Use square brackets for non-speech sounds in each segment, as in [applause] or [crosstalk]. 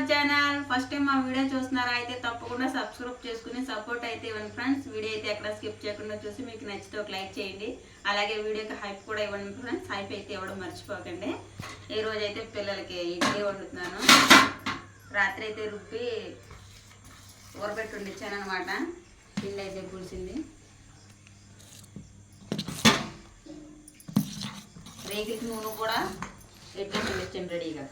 Hour channel first time మా video చూస్తున్నారా అయితే తప్పకుండా సబ్స్క్రైబ్ చేసుకుని సపోర్ట్ అయితే ఇవ్వండి ఫ్రెండ్స్ వీడియో అయితే ఎక్కడ స్కిప్ చేయకుండా చూసి మీకు నచ్చితే ఒక లైక్ చేయండి. అలాగే వీడియోకి హైప్ కూడా ఇవ్వండి ఫ్రెండ్స్ హైప్ అయితే ఇవ్వడం మర్చిపోకండి. ఈ రోజు అయితే పిల్లలకి ఇడ్లీ వండుతున్నాను. రాత్రి అయితే రుబ్బి ఊరబెట్టి వండించాను అనమాట పిండి అయితే పులిసింది. రేగికి నూనె కూడా ఎట్లా పండించండి రెడీగా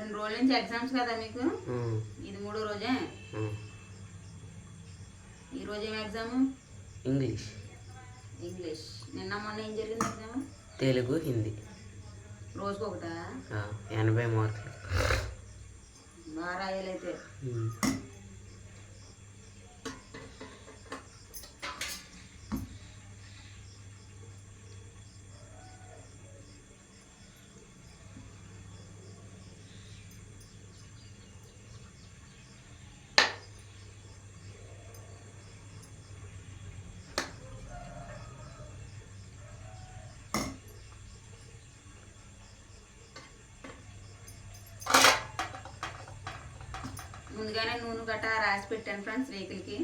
రెండు రోజుల నుంచి ఎగ్జామ్స్ కదా మీకు? ఇది మూడో రోజే? ఈ రోజు ఏం ఎగ్జామ్ ఇంగ్లీష్. ఇంగ్లీష్. నిన్న మొన్న ఏం జరిగింది ఎగ్జామ్ తెలుగు హిందీ. రోజుకి ఒకటా ఎనభై మార్కులు. బాగా రాయాలైతే. ముందుగానే నూనె గట్ట రాసి పెట్టాను ఫ్రెండ్స్ రేకులకి.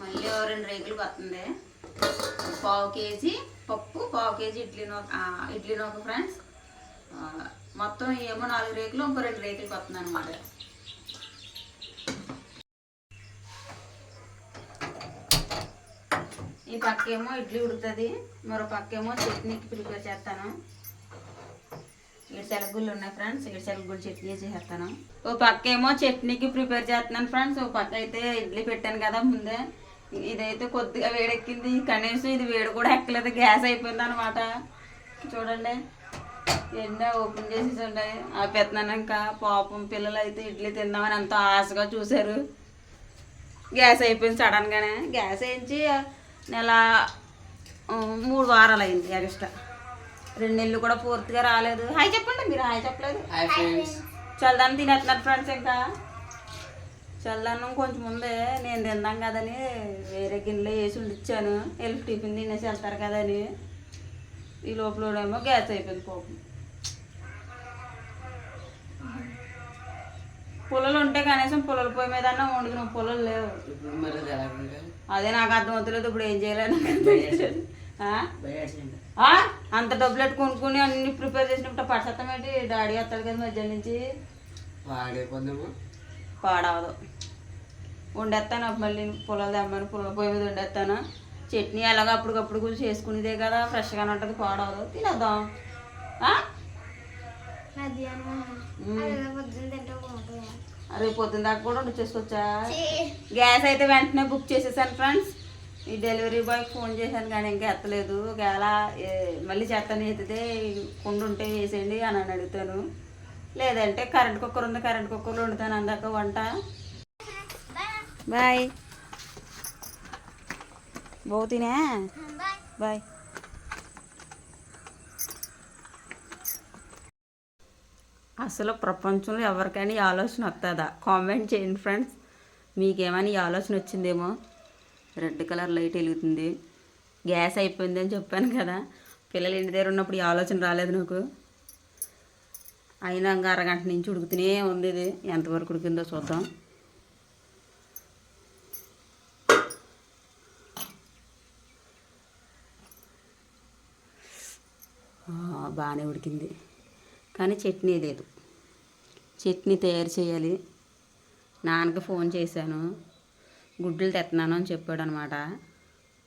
మళ్ళీ రెండు రేకులు వస్తుంది పావు కేజీ పప్పు పావు కేజీ ఇడ్లీ నూక ఇడ్లీ నూక ఫ్రెండ్స్. మొత్తం ఏమో నాలుగు రేకులు ఇంకో రెండు రేకులు వస్తుంది అనమాట ఈ పక్కేమో ఇడ్లీ ఉడుకుతుంది మరో పక్కేమో చట్నీకి ప్రిపేర్ చేస్తాను. ఇటు గుళ్ళు ఉన్నాయి ఫ్రెండ్స్ ఇటు శనగగుళ్ళు చట్నీ చేసేస్తాను. ఓ పక్కేమో చట్నీకి ప్రిపేర్ చేస్తున్నాను ఫ్రెండ్స్ ఓ పక్క అయితే ఇడ్లీ పెట్టాను కదా ముందే. ఇదైతే కొద్దిగా వేడెక్కింది కనీసం ఇది వేడి కూడా ఎక్కలేదు గ్యాస్ అయిపోయింది అనమాట చూడండి ఎండ ఓపెన్ చేసి చూడండి ఆపేస్తున్నాను ఇంకా. పాపం పిల్లలు అయితే ఇడ్లీ తిందామని ఎంతో ఆశగా చూశారు. గ్యాస్ అయిపోయింది సడన్గానే గ్యాస్ వేయించి నెల మూడు వారాలు అయింది ఎక్స్ట్రా రెండు నెలలు కూడా పూర్తిగా రాలేదు. హాయ్ చెప్పండి మీరు హాయ్ చెప్పలేదు. చల్దాన్ని తినేస్తున్నారు ఫ్రెండ్స్ ఇంకా. చల్దాన్నం కొంచెం ముందే నేను తిందాం కదని వేరే గిన్నెలో వేసి ఉండిచ్చాను. వెళ్ళి టిఫిన్ తినేసి వెళ్తారు కదని. ఈ లోపలేమో గ్యాస్ అయిపోయింది కోపం. పుల్లలు ఉంటే కనీసం పుల్లల పొయ్యి మీద అన్న వండుకున్నాం పుల్లలు లేవు. అది నాకు అర్థం అవుతలేదు ఇప్పుడు ఏం ఆ? అంత డబ్బులు కొనుక్కుని అన్ని ప్రిపేర్ చేసినప్పుడు పడసత్తం ఏంటి? డాడీ వస్తాడు కదా మధ్యాహ్నం నుంచి. పాడవదు. వండేస్తాను మళ్ళీ పొలాలు తెమ్మని పొలాల పొయ్యి మీద వండేస్తాను. చట్నీ ఎలాగో అప్పటికప్పుడు కూడా చేసుకునేదే కదా ఫ్రెష్గానే ఉంటుంది పాడవదు. తినేద్దాం. రేపు పొద్దున్న దాకా కూడా వండి చేసుకొచ్చా? గ్యాస్ అయితే వెంటనే బుక్ చేసేసాను ఫ్రెండ్స్. ఈ డెలివరీ బాయ్ ఫోన్ చేశాను కానీ ఇంకా ఎత్తలేదు. ఒకవేళ మళ్ళీ చేస్తాను ఎత్తితే కుండ ఉంటే వేసేయండి అని అని అడుగుతాను. లేదంటే కరెంట్ కుక్కర్ ఉంది కరెంట్ కుక్కర్లో వండుతాను అందాక వంట. బాయ్. బోతినే? బాయ్. అసలు ప్రపంచంలో ఎవరికైనా ఈ ఆలోచన వస్తుందా కామెంట్ చేయండి ఫ్రెండ్స్ మీకేమైనా ఈ ఆలోచన వచ్చిందేమో? రెడ్ కలర్ లైట్ వెలుగుతుంది. గ్యాస్ అయిపోయింది అని చెప్పాను కదా. పిల్లలు ఇంటి దగ్గర ఉన్నప్పుడు ఈ ఆలోచన రాలేదు నాకు. అయినా ఇంకా అరగంట నుంచి ఉడుకుతూనే ఉంది ఇది. ఎంతవరకు ఉడికిందో చూద్దాం. బాగానే ఉడికింది. కానీ చట్నీ లేదు. చట్నీ తయారు చేయాలి. నాన్నకి ఫోన్ చేశాను. గుడ్లు తెస్తున్నాను అని చెప్పాడు అనమాట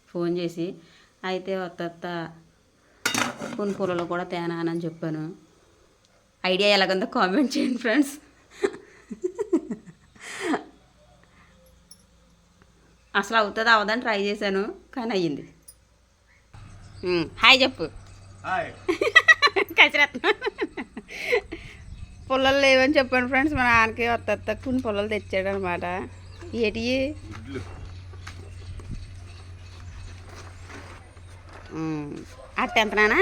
ఫోన్ చేసి అయితే వత్త కొన్ని పొలలో కూడా తేనానని చెప్పాను. ఐడియా ఎలాగుందో కామెంట్ చేయండి ఫ్రెండ్స్. అసలు అవుతుంది అవదని ట్రై చేశాను కానీ అయ్యింది. హాయ్ చెప్పు. [laughs] కసిరత్న పుల్లలు లేవని చెప్పాను ఫ్రెండ్స్. మా నాన్నకి వత్త కొన్ని పుల్లలు తెచ్చాడు అనమాట ఏటి. అట్ట ఎంత నానా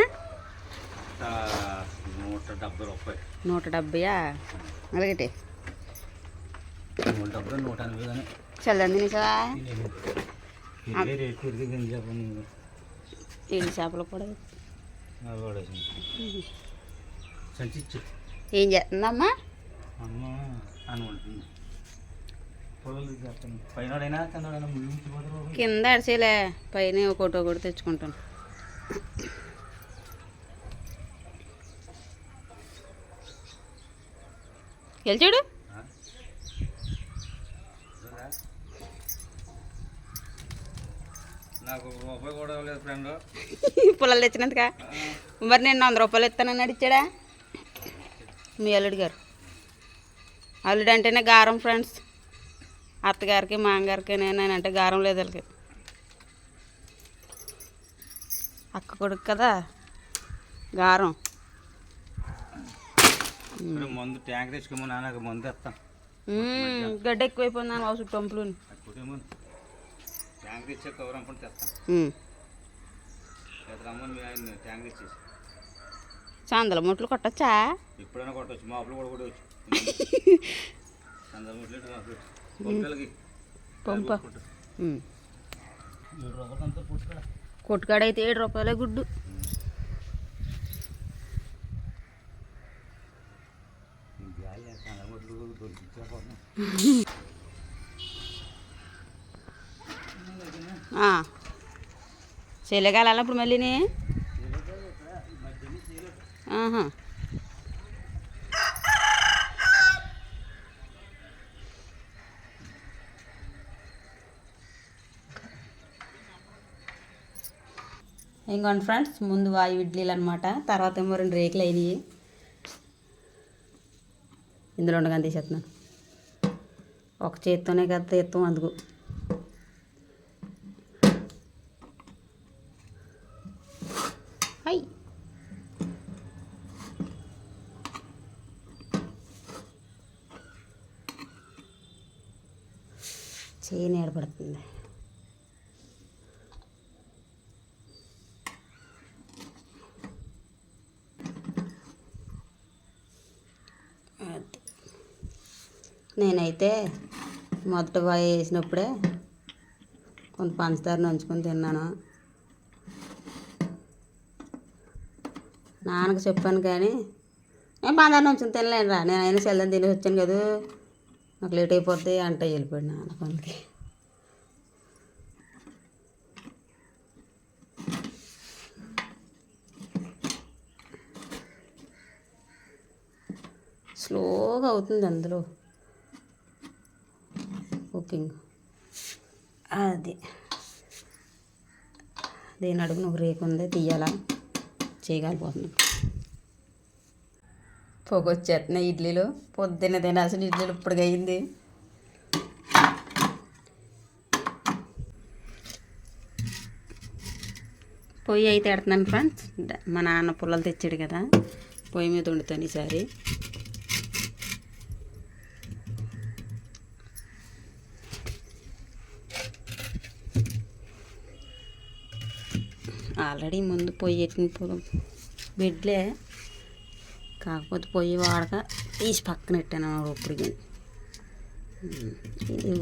నూట డెబ్బయా? అలాగటి ఏడు చేపలు కూడా సంచి ఏం చేస్తుందమ్మా? కింద అడిసేలే పైన ఒకటి ఒకటి తెచ్చుకుంటాను. వెళ్ళి చూడు. నాకు ఒక రూపాయి కూడా లేదు ఫ్రెండ్. పొలాలు తెచ్చినందుక? మరి నేను వంద రూపాయలు ఇస్తానని అడిచాడా మీ అల్లుడు గారు. అల్లుడు అంటేనే గారం ఫ్రెండ్స్. అత్తగారికి మామగారికి నేను అంటే గారం లేదు వాళ్ళకి. అక్క కొడుకు కదా? గారం. మందు ట్యాంక్ తెచ్చుకోమో నాన్నకు మందు మ్మ్, గడ్డ ఎక్కువైపోయిందని అవసరం టంపులు అప్పుడేమో ట్యాంక్ తెచ్చే కవర్ అనుకుంటే తెస్తాం ట్యాంక్ తెచ్చేసి. చాందల ముట్లు కొట్టచ్చా? ఎప్పుడైనా మా కూడా కొట్టవచ్చు పంప. పుట్టుకడ. కొట్టుకాడైతే ఏడు రూపాయలే గుడ్డు. చెల్లెగాల ఇప్పుడు మళ్ళీని? ఆహా. ఇంకోండి ఫ్రెండ్స్ ముందు వాయు ఇడ్లీలు అనమాట తర్వాత ఏమో రెండు రేకులు అయినాయి. ఇందులో ఉండగానే తీసేస్తున్నాను ఒక చేత్తోనే కదా తీస్తాం అందుకు. నేనైతే మొదట బాగా వేసినప్పుడే కొంత పంచదార నంచుకొని తిన్నాను. నాన్నకు చెప్పాను కానీ నేను పంచదార నంచుకొని తినలేను రా నేను అయినా చల్లని తినేసి వచ్చాను కదా నాకు లేట్ అయిపోతే అంటే వెళ్ళిపోయాడు నాన్న పనికి. స్లోగా అవుతుంది అందులో. కుకింగ్. అది. దీని అడుగున ఒక రేకు ఉంది తీయాలా? చేయగలిపోతున్నాం పొగ వచ్చేస్తున్నాయి ఇడ్లీలు. పొద్దున్న తినాల్సిన ఇడ్లీలు ఇప్పుడు అయింది. పొయ్యి అయితే ఎడుతున్నాను ఫ్రెండ్స్. మా నాన్న పుల్లలు తెచ్చాడు కదా పొయ్యి మీద వండుతాను ఈసారి. ఆల్రెడీ ముందు పొయ్యి ఎట్టిన పొలం బెడ్లే. కాకపోతే పొయ్యి వాడక తీసి పక్కన పెట్టాను ఇప్పుడు ఇది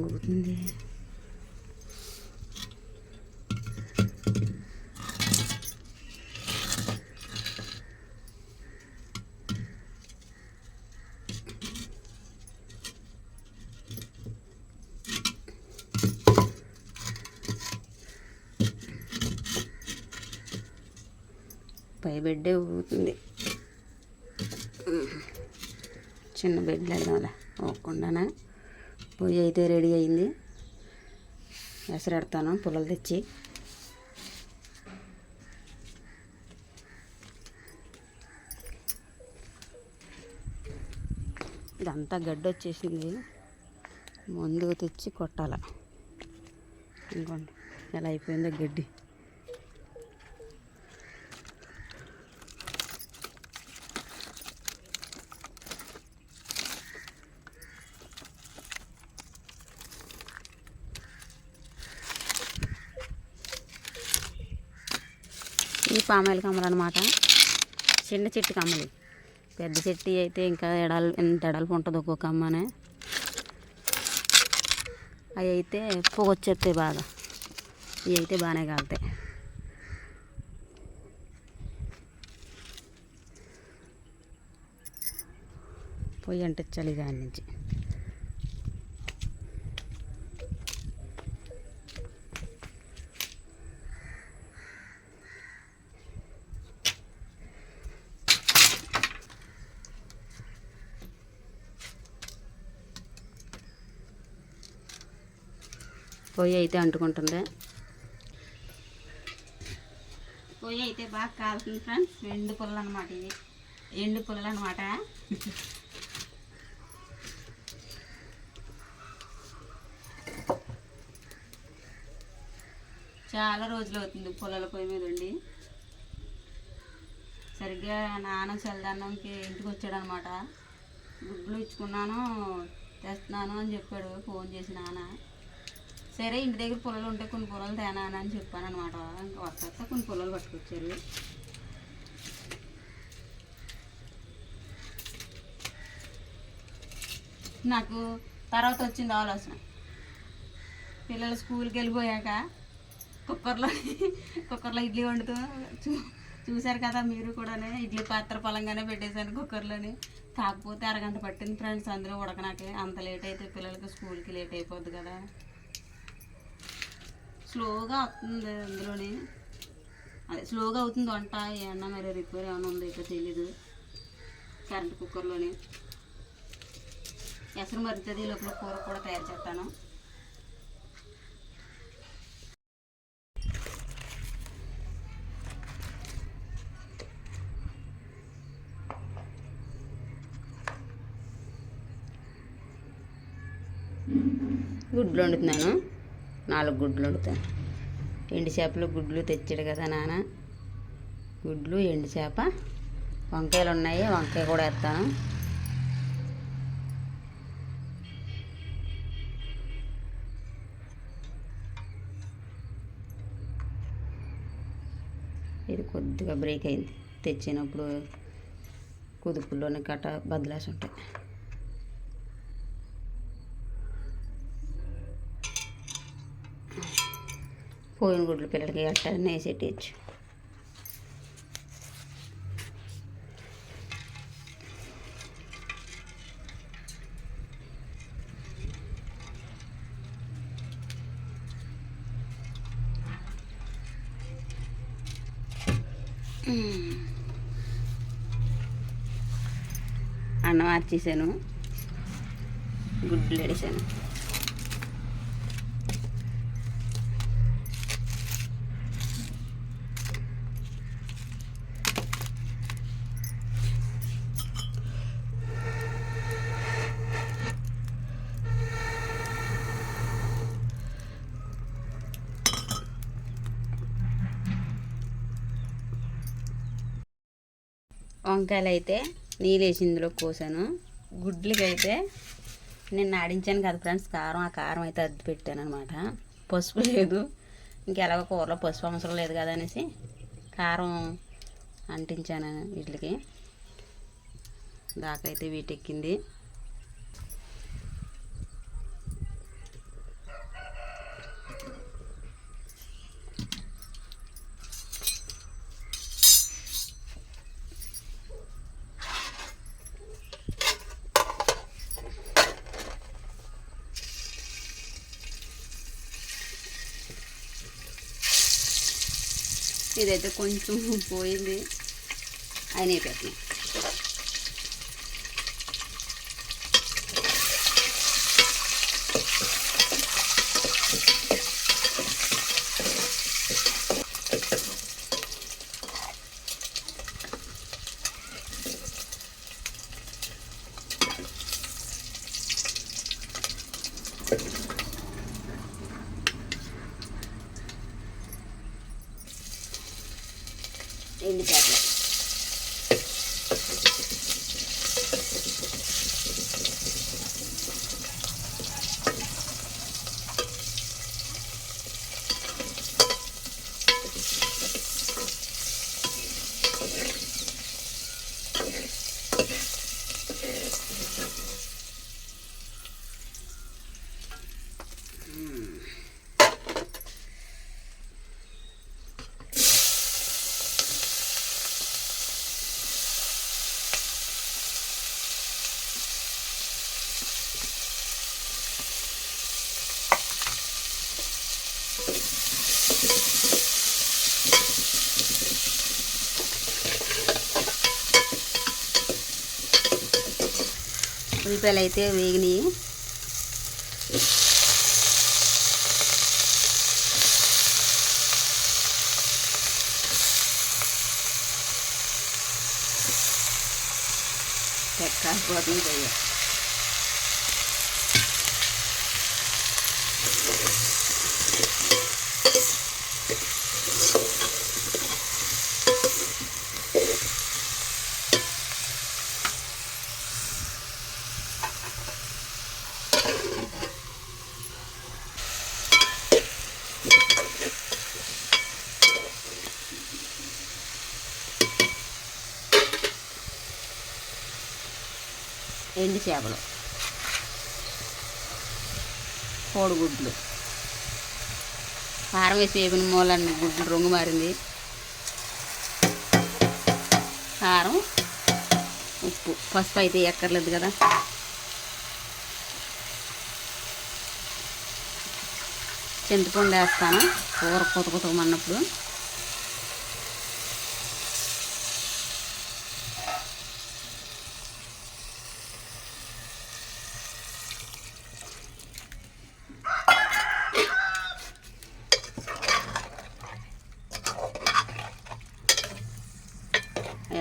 ఊగుతుంది. బెడ్డే ఊగుతుంది. చిన్న బెడ్ లేదా పోకుండానే పొయ్యి అయితే రెడీ అయింది. ఎసరెడతాను పుల్లలు తెచ్చి. ఇదంతా గడ్డి వచ్చేసింది ముందుకు తెచ్చి కొట్టాల. ఇంకోండి ఎలా అయిపోయిందో గడ్డి. పామాయిల్ కమ్మలు అనమాట చిన్న చెట్టు కమ్మలు. పెద్ద చెట్టు అయితే ఇంకా ఎడాలు ఎంత ఎడల్పు ఉంటుంది ఒక్కొక్క కమ్మనే. అవి అయితే పొగ వచ్చేస్తాయి బాగా. ఇవి అయితే బాగానే కాలుతాయి. పొయ్యి అంటించాలి దాని నుంచి. పొయ్యి అయితే అంటుకుంటుంది. పొయ్యి అయితే బాగా కాలుతుంది ఫ్రెండ్స్. ఎండు పుల్లలు అనమాట ఇది ఎండు పుల్లలు అనమాట చాలా రోజులు అవుతుంది పొలాల పొయ్యి మీద ఉండి. సరిగ్గా నాన్న చల్లదన్నంకి ఇంటికి వచ్చాడు అనమాట గుడ్లు ఇచ్చుకున్నాను తెస్తున్నాను అని చెప్పాడు. ఫోన్ చేసి నాన్న. సరే ఇంటి దగ్గర పొలాలు ఉంటే కొన్ని పొలాలు తేనా అని చెప్పాను అనమాట ఇంకా వస్తా కొన్ని పొలాలు పట్టుకొచ్చారు. నాకు తర్వాత వచ్చింది ఆలోచన. పిల్లలు స్కూల్కి వెళ్ళిపోయాక కుక్కర్లో కుక్కర్లో ఇడ్లీ వండుతూ చూ చూశారు కదా మీరు కూడా ఇడ్లీ పాత్ర పొలంగానే పెట్టేశాను కుక్కర్లోని. కాకపోతే అరగంట పట్టింది ఫ్రెండ్స్ అందరూ ఉడకనాకే. అంత లేట్ అయితే పిల్లలకి స్కూల్కి లేట్ అయిపోద్ది కదా. స్లోగా అవుతుంది అందులోని. అదే స్లోగా అవుతుంది వంట ఏమన్నా మరి రిపేర్ ఏమైనా ఉందో అయితే తెలీదు. కరెంట్ కుక్కర్లోని ఎసరు మరుగుతుంది లోపల కూర కూడా తయారు చేస్తాను. గుడ్లు వండుతున్నాను. నాలుగు గుడ్లు వండుతాను. ఎండు చేపలు గుడ్లు తెచ్చాడు కదా నాన్న. గుడ్లు ఎండు చేప. వంకాయలు ఉన్నాయి వంకాయ కూడా వేస్తాను. ఇది కొద్దిగా బ్రేక్ అయింది. తెచ్చినప్పుడు కుదుపుల్లోని కట్ట బదిలేసి ఉంటాయి. పోయిన గుడ్లు పిల్లలకి అట్లా నేసి పెట్టచ్చు అన్నం ఆర్చేసాను. గుడ్లు ఎడిసాను వంకాయలు అయితే నీళ్ళేసి ఇందులో కోసాను. గుడ్లకి అయితే నేను ఆడించాను కదా ఫ్రెండ్స్ కారం ఆ కారం అయితే అద్దు పెట్టాను అనమాట పసుపు లేదు. ఇంకెలాగో కూరలో పసుపు అవసరం లేదు కదా అనేసి కారం అంటించాను వీటికి. దాకైతే వీటెక్కింది. ఇదైతే కొంచెం [laughs] పోయింది. అయినా పెట్టిన ఉల్లిపాయలు అయితే వేగినాయి ఎక్కాలిపోతుంది ఎండు చేపలు. కోడిగుడ్లు. కారం వేసి వేపిన మూలన్ని గుడ్లు రంగు మారింది. కారం ఉప్పు. పసుపు అయితే ఎక్కర్లేదు కదా. చింతపండు వేస్తాను. కూర కొత్త కొత్తమన్నప్పుడు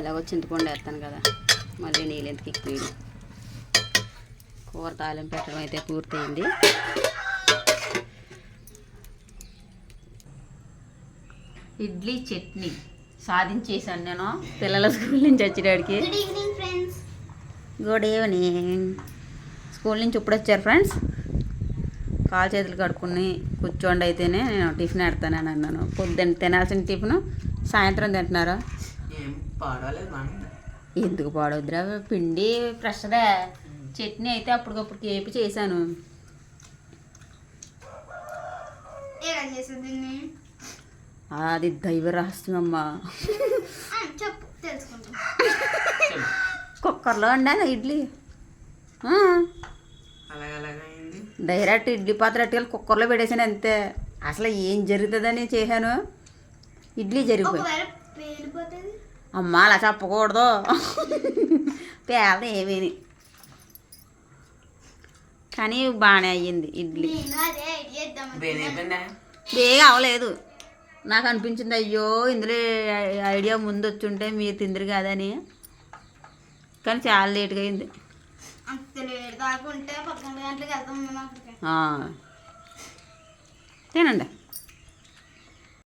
మన్నప్పుడు చింతపండు వేస్తాను కదా ఎక్కువ కూర తాలింపు పెట్టడం అయితే పూర్తయింది. ఇడ్లీ చట్నీ సాధించేసాను నేను పిల్లల స్కూల్ నుంచి వచ్చేటాడికి good evening friends good evening school నుంచి ఇప్పుడు వచ్చారు ఫ్రెండ్స్. కాలు చేతులు కడుక్కుని కూర్చోండి అయితేనే నేను టిఫిన్ పెడతానని అన్నాను. పొద్దున్న తినాల్సిన టిఫిన్ సాయంత్రం తింటున్నారా? ఏం ఎందుకు పాడొద్దురా? పిండి ఫ్రెష్గా చట్నీ అయితే అప్పటికప్పుడు కేపి చేశాను. అది దైవ రహస్యం అమ్మా ఆ, చెప్పు తెలుసుకుంటాం. కుక్కర్లో వండాను ఇడ్లీ. డైరెక్ట్ ఇడ్లీ పాత్ర అట్టుకెళ్ళి కుక్కర్లో పెట్టేసాను అంతే. అసలు ఏం జరుగుతుందని చేశాను? ఇడ్లీ జరిగిపోయి ఒకవేళ పేలిపోతుంది. అమ్మా అలా చెప్పకూడదు. పేద ఏమీని కానీ బాగానే అయ్యింది ఇడ్లీ. బేగా అవలేదు. నాకు అనిపించింది అయ్యో ఇందులో ఐడియా ముందు వచ్చుంటే మీరు తిందిరు కాదని. కానీ చాలా లేట్గా అయింది. తినండి.